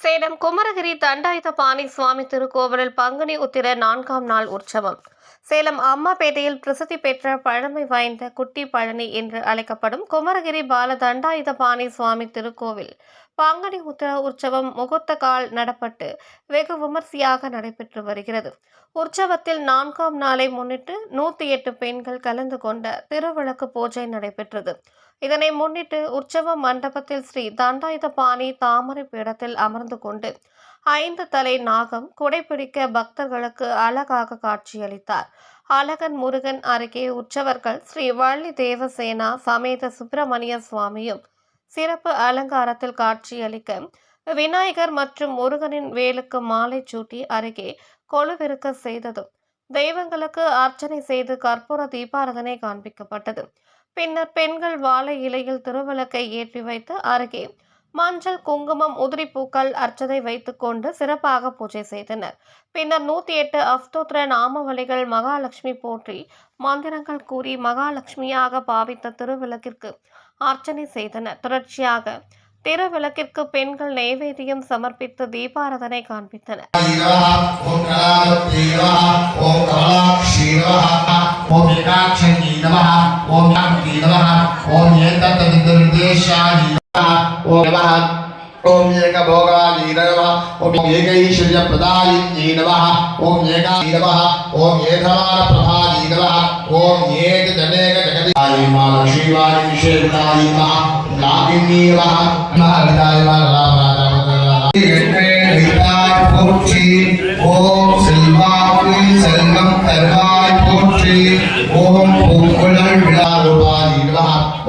சேலம் குமரகிரி தண்டாயுதபாணி சுவாமி திருக்கோவிலில் பங்குனி உத்திர நான்காம் நாள் உற்சவம். சேலம் அம்மாபேட்டையில் பிரசித்தி பெற்ற பழமை வாய்ந்த குட்டி பழனி என்று அழைக்கப்படும் குமரகிரி பால தண்டாயுதபாணி சுவாமி திருக்கோவில். பங்குனி உத்திர உற்சவம் முகூர்த்த கால் நடப்பட்டு வெகு விமர்சையாக நடைபெற்று வருகிறது. உற்சவத்தில் நான்காம் நாளை முன்னிட்டு நூத்தி எட்டு பெண்கள் கலந்து கொண்ட திருவிளக்கு பூஜை நடைபெற்றது. இதனை முன்னிட்டு உற்சவ மண்டபத்தில் ஸ்ரீ தண்டாயுதபாணி தாமரை பீடத்தில் அமர்ந்து கொண்டு ஐந்து தலை நாகம் குடைபிடிக்க பக்தர்களுக்கு அழகாக காட்சியளித்தார். அழகன் முருகன் அருகே உற்சவர்கள் ஸ்ரீ வள்ளி தேவசேனா சமேத சுப்பிரமணிய சுவாமியும் சிறப்பு அலங்காரத்தில் காட்சியளிக்க விநாயகர் மற்றும் முருகனின் வேலுக்கு மாலை சூட்டி அருகே கொலுவிருக்க செய்ததும் தெய்வங்களுக்கு அர்ச்சனை செய்து கற்பூர தீபாரதனை காண்பிக்கப்பட்டது. பின்னர் பெண்கள் வாழை இலையில் திருவிளக்கை ஏற்றி வைத்து அருகே மஞ்சள் குங்குமம் உதிரிப்பூக்கள் அர்ச்சதை வைத்துக்கொண்டு சிறப்பாக பூஜை செய்தனர். பின்னர் நூத்தி எட்டு அஸ்தோத்திர நாமவழிகள் மகாலட்சுமி போற்றி மந்திரங்கள் கூறி மகாலட்சுமியாக பாவித்த திருவிளக்கிற்கு அர்ச்சனை செய்தனர். தொடர்ச்சியாக திருவிளக்கிற்கு பெண்கள் நைவேத்தியம் சமர்ப்பித்து தீபாரதனை காண்பித்தனர். ஓம் ओम एक भोगाली नमः ओम एकैश्वर्य प्रदायिन्यै नमः ओम एकाली नमः ओम एधवार प्रभाली नमः ओम एक जनेक जगति आयि माँ शिवाय विशेषाय नमः लागिनी नमः नमः विदाय माँ राम राजा ओम सिल्वाकुल सल्वम तरवाय पोची ओम पूकुलम विदारूपा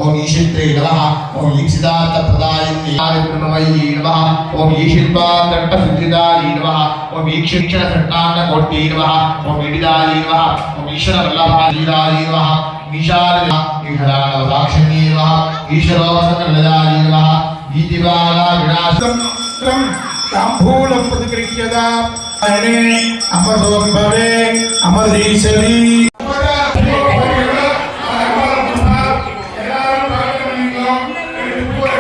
ஓம் ஈஷித்ரே நம ஓம் ஈப்சிதார்த்த பிரதாயினி நமயி நம ஓம் ஈஷிர்வாதட்ட சுஜிதாயி நம ஓம் ஈக்ஷிக்ஷண சட்டான கோட்டி நம ஓம் இடிதாயி நம ஓம் ஈஸ்வர வல்லபாயிதாயி நம ஈஷாரதி ஈஷராணவ சாட்சணி நம ஈஸ்வரோசகலதாயி நம ஈதிவாலா விநாசம் தாம்பூலம் பிரதிகரிக்கதா அமரோம்பவே அமரீசரி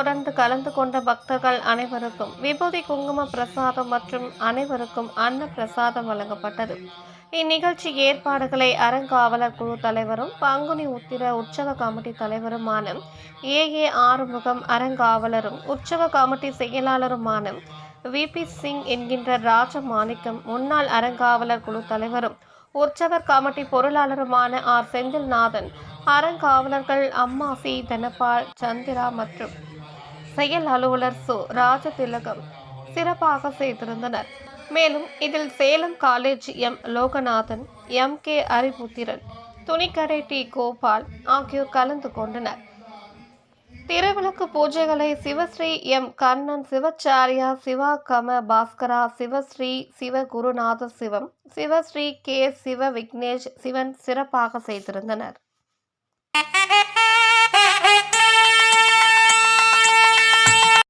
தொடர்ந்து கலந்து கொண்ட பக்தர்கள் அனைவருக்கும் விபூதி குங்கும பிரசாதம் மற்றும் அனைவருக்கும் அன்ன பிரசாதம் வழங்கப்பட்டது. இந்நிகழ்ச்சி ஏற்பாடுகளை அறங்காவலர் குழு தலைவரும் பங்குனி உத்திர உற்சவ கமிட்டி தலைவருமான ஏ. ஏ. ஆறுமுகம் அறங்காவலரும் உற்சவ கமிட்டி செயலாளருமான விபி சிங் என்கின்ற ராஜ மாணிக்கம் முன்னாள் அறங்காவலர் குழு தலைவரும் உற்சவர் கமிட்டி பொருளாளருமான ஆர். செந்தில்நாதன் அறங்காவலர்கள் அம்மா சி. தனபால் சந்திரா மற்றும் செயல் அலுவலர் சு ராஜதிலகம் சிறப்பாக செய்திருந்தனர். மேலும் இதில் Salem college M Loganathan M K Ariputhiran துணிக்கடை டி. கோபால் ஆகியோர் கலந்து கொண்டனர். திருவிளக்கு பூஜைகளை சிவஸ்ரீ எம் கண்ணன் சிவச்சாரியா சிவா கம பாஸ்கரா சிவஸ்ரீ சிவகுருநாத சிவம் சிவஸ்ரீ கே. சிவ விக்னேஷ் சிவன் சிறப்பாக செய்திருந்தனர்.